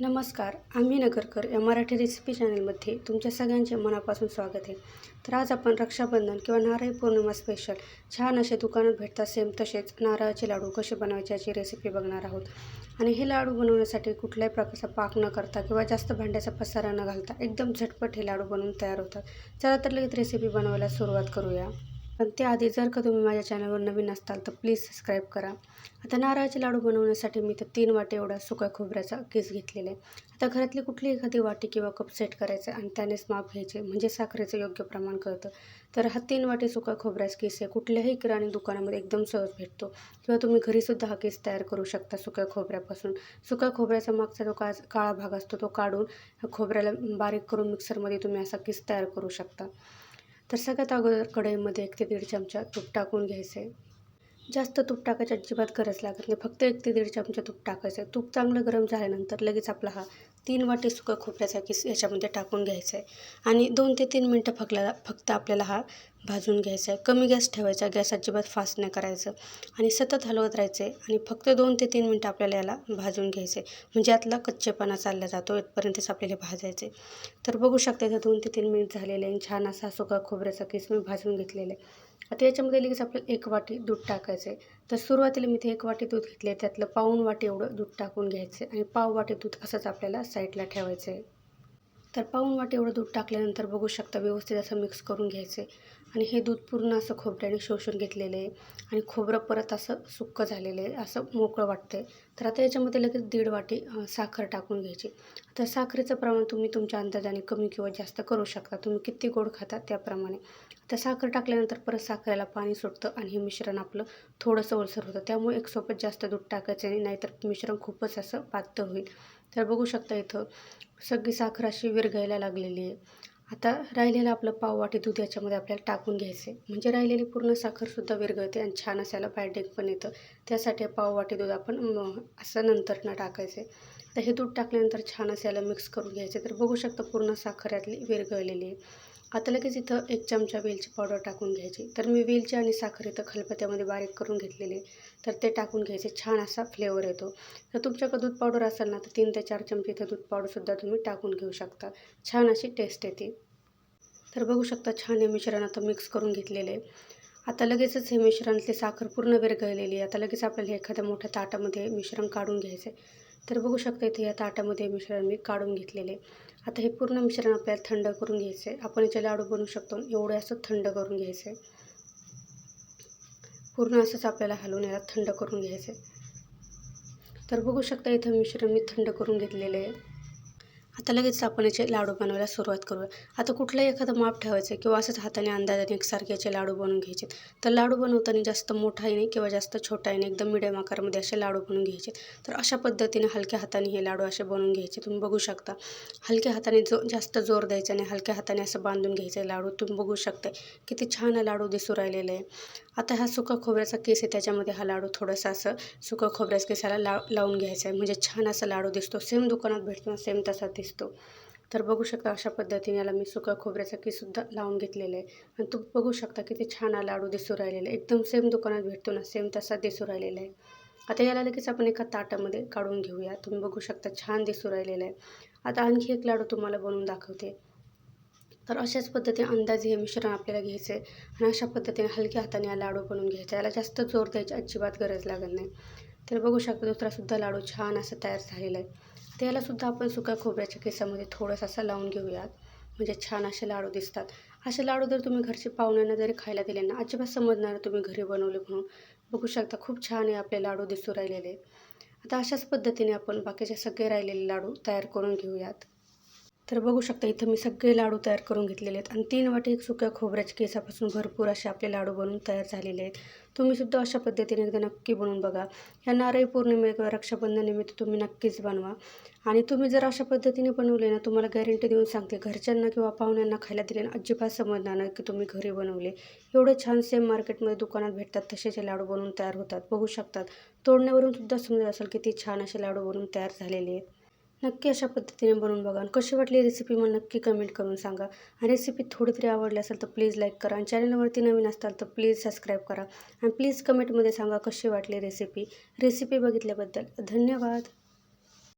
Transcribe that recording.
नमस्कार आम्ही नगरकर या मराठी रेसिपी चॅनलमध्ये तुमच्या सगळ्यांचे मनापासून स्वागत आहे. तर आज आपण रक्षाबंधन किंवा नारळी पौर्णिमा स्पेशल छान असे दुकानात भेटतात सेम तसेच नारळाचे लाडू कसे बनवायचे याची रेसिपी बघणार आहोत. आणि हे लाडू बनवण्यासाठी कुठल्याही प्रकारचा पाक न करता किंवा जास्त भांड्याचा पसारा न घालता एकदम झटपट हे लाडू बनवून तयार होतात. चला तर लगेच रेसिपी बनवायला सुरुवात करूया. पण त्याआधी जर का तुम्ही माझ्या चॅनलवर नवीन असताल तर प्लीज सबस्क्राईब करा. आता नारळाचे लाडू बनवण्यासाठी मी तर तीन वाटे एवढा सुका खोबऱ्याचा केस घेतलेला. आहे आता घरातली कुठली एखादी वाटी किंवा कप सेट करायचं आणि त्यानेच माप घ्यायचे म्हणजे साखरेचं योग्य प्रमाण कळतं. तर हा तीन वाटे सुका खोबऱ्याचा केस आहे. कुठल्याही किराणी दुकानामध्ये एकदम सहज भेटतो. किंवा तुम्ही घरीसुद्धा हा केस तयार करू शकता सुक्या खोबऱ्यापासून. सुक्या खोबऱ्याचा मागचा जो का काळा भाग असतो तो काढून खोबऱ्याला बारीक करून मिक्सरमध्ये तुम्ही असा केस तयार करू शकता. तर सगळ्यात अगोदर कढईमध्ये एक ते दीड चमचा तूप टाकून घ्यायचं. आहे जास्त तूप टाकायची अजिबात गरज लागत नाही. फक्त एक ते दीड चमचा तूप टाकायचं. आहे तूप चांगलं गरम झाल्यानंतर लगेच आपला हा तीन वाटी सुका खोबऱ्याचा किस याच्यामध्ये टाकून घ्यायचा आहे. आणि दोन ते तीन मिनटं फकल्याला फक्त आपल्याला हा भाजून घ्यायचा आहे. कमी गॅस ठेवायचा गॅस अजिबात फास्ट नाही करायचं. आणि सतत हलवत राहायचं आहे. आणि फक्त दोन ते तीन मिनटं आपल्याला याला भाजून घ्यायचं आहे. म्हणजे यातला कच्चेपणा चालला जातो इथपर्यंतच आपल्याला भाजायचे तर बघू शकता इथं दोन ते तीन मिनिट झालेले आहे. छान असा सुका खोबऱ्याचा किस मी भाजून घेतलेला आहे. आता याच्यामध्ये लगेच आपल्याला एक वाटी दूध टाकायचं आहे तर सुरुवातीला मी ते एक वाटी दूध घेतले त्यातलं पाऊण वाटी एवढं दूध टाकून घ्यायचं आहे आणि पाव वाटी दूध असंच आपल्याला साईडला ठेवायचं आहे तर पाऊण वाट एवढं दूध टाकल्यानंतर बघू शकता व्यवस्थित असं मिक्स करून घ्यायचं आहे आणि हे दूध पूर्ण असं खोबऱ्याने शोषून घेतलेलं आहे. आणि खोबरं परत असं सुक्क झालेलं आहे असं मोकळं वाटतं आहे तर आता याच्यामध्ये लगेच दीड वाटी साखर टाकून घ्यायची. आता साखरेचं प्रमाण तुम्ही तुमच्या अंदाजाने कमी किंवा जास्त करू शकता. तुम्ही किती गोड खाता त्याप्रमाणे. आता साखर टाकल्यानंतर परत साखरेला पाणी सुटतं आणि हे मिश्रण आपलं थोडंसं ओलसर होतं. त्यामुळे एक सोबत जास्त दूध टाकायचं नाही नाहीतर मिश्रण खूपच असं पातळ होईल. तर बघू शकता इथं सगळी साखर अशी विरघायला लागलेली आहे. आता राहिलेलं आपलं पाववाटी दूध याच्यामध्ये आपल्याला टाकून घ्यायचं आहे म्हणजे राहिलेली पूर्ण साखरसुद्धा विरघळते आणि छान असायला बायडेक पण येतं. त्यासाठी पाववाटी दूध आपण असं नंतर न टाकायचं आहे तर हे दूध टाकल्यानंतर छान असायला मिक्स करून घ्यायचे तर बघू शकता पूर्ण साखर यातली विरघळलेली आहे. आता लगेच इथं एक चमचा वेलची पावडर टाकून घ्यायची. तर मी वेलची आणि साखर इथं खलबत्त्यामध्ये बारीक करून घेतलेले तर ते टाकून घ्यायचे. छान असा फ्लेवर येतो. तर तुमच्याकडे दूध पावडर असेल ना तर तीन ते चार चमचे इथं दूध पावडरसुद्धा तुम्ही टाकून घेऊ शकता. छान अशी टेस्ट येते. तर बघू शकता छान हे मिश्रण आता मिक्स करून घेतलेले आता लगेचच हे मिश्रणातली साखर पूर्ण विरघळलेली आहे. आता लगेच आपल्याला एखाद्या मोठ्या ताटामध्ये मिश्रण काढून घ्यायचं आहे तर बघू शकता इथे या ताटामध्ये मिश्रण मी काढून घेतलेले आता हे पूर्ण मिश्रण आपल्याला थंड करून घ्यायचं आहे आपण याचे लाडू बनवू शकतो एवढे असं थंड करून घ्यायचं आहे पूर्ण असंच आपल्याला हलवून याला थंड करून घ्यायचं आहे तर बघू शकता इथं मिश्रण मी थंड करून घेतलेले आहे. आता लगेच आपण याचे लाडू बनवायला सुरुवात करूया. आता कुठलंही एखादं माप ठेवायचं किंवा असंच हाताने अंदाजाने एकसारखे याचे लाडू बनवून घ्यायचे. तर लाडू बनवताना जास्त मोठाही नाही किंवा जास्त छोटाही नाही एकदम मिडियम आकारामध्ये असे लाडू बनवून घ्यायचे. तर अशा पद्धतीने हलक्या हाताने हे लाडू असे बनवून घ्यायचे. तुम्ही बघू शकता. हलक्या हाताने जो जास्त जोर द्यायचा आणि हलक्या हाताने असं बांधून घ्यायचं लाडू. तुम्ही बघू शकता किती छान लाडू दिसू राहिलेले आहे. आता हा सुका खोबऱ्याचा केस आहे. त्याच्यामध्ये हा लाडू थोडासा असं सुका खोबऱ्याचा केसाला लावून घ्यायचा आहे. म्हणजे छान असा लाडू दिसतो. सेम दुकानात भेटतो सेम तसा दिसतो. तर बघू शकता अशा पद्धतीने याला मी सुका खोबऱ्याचा कीसुद्धा लावून घेतलेलं आहे. आणि तू बघू शकता किती छान हा लाडू दिसू राहिलेला आहे. एकदम सेम दुकानात भेटतो ना सेम तसा दिसू राहिलेला आहे. आता याला लगेच आपण एका ताटामध्ये काढून घेऊया. तुम्ही बघू शकता छान दिसू राहिलेला आहे. आता आणखी एक लाडू तुम्हाला बनवून दाखवते. तर अशाच पद्धतीने अंदाजे हे मिश्रण आपल्याला घ्यायचं आहे आणि अशा पद्धतीने हलक्या हाताने हा लाडू बनवून घ्यायचा. याला जास्त जोर द्यायची अजिबात गरज लागत नाही. तर बघू शकता दुसरासुद्धा लाडू छान असं तयार झालेला आहे. त्यालासुद्धा आपण सुका खोबऱ्याच्या केसामध्ये थोडंसं असं लावून घेऊयात. म्हणजे छान असे लाडू दिसतात. असे लाडू जर तुम्ही घरचे पाहुण्यांना जरी खायला दिले ना अजिबात समजणार तुम्ही घरी बनवले म्हणून. बघू शकता खूप छान आहे आपले लाडू दिसू राहिलेले आता अशाच पद्धतीने आपण बाकीचे सगळे राहिलेले लाडू तयार करून घेऊयात. तर बघू शकता इथं मी सगळे लाडू तयार करून घेतलेले आहेत. आणि तीन वाटी सुक्या खोबऱ्याच्या केसापासून भरपूर असे आपले लाडू बनवून तयार झालेले आहेत. तुम्हीसुद्धा अशा पद्धतीने एकदा नक्की बनवून बघा. या नारळी पौर्णिमे किंवा रक्षाबंधननिमित्त तुम्ही नक्कीच बनवा. आणि तुम्ही जर अशा पद्धतीने बनवले ना तुम्हाला गॅरंटी देऊन सांगते घरच्यांना किंवा पाहुण्यांना खायला दिले ना अजिबात समजणार नाही की तुम्ही घरी बनवले. एवढे छान सेम मार्केटमध्ये दुकानात भेटतात तसेच लाडू बनवून तयार होतात. बघू शकतात. तोडण्यावरून सुद्धा समजत असेल किती छान असे लाडू बनवून तयार झालेले आहेत. नक्की अशा पद्धतीने बनवून बघा. आणि कशी वाटली रेसिपी मग नक्की कमेंट करून सांगा. आणि रेसिपी थोडी तरी आवडली असेल तर प्लीज लाईक करा. आणि चॅनलवरती नवीन असताल तर प्लीज सबस्क्राईब करा. आणि प्लीज कमेंटमध्ये सांगा कशी वाटली रेसिपी रेसिपी बघितल्याबद्दल धन्यवाद.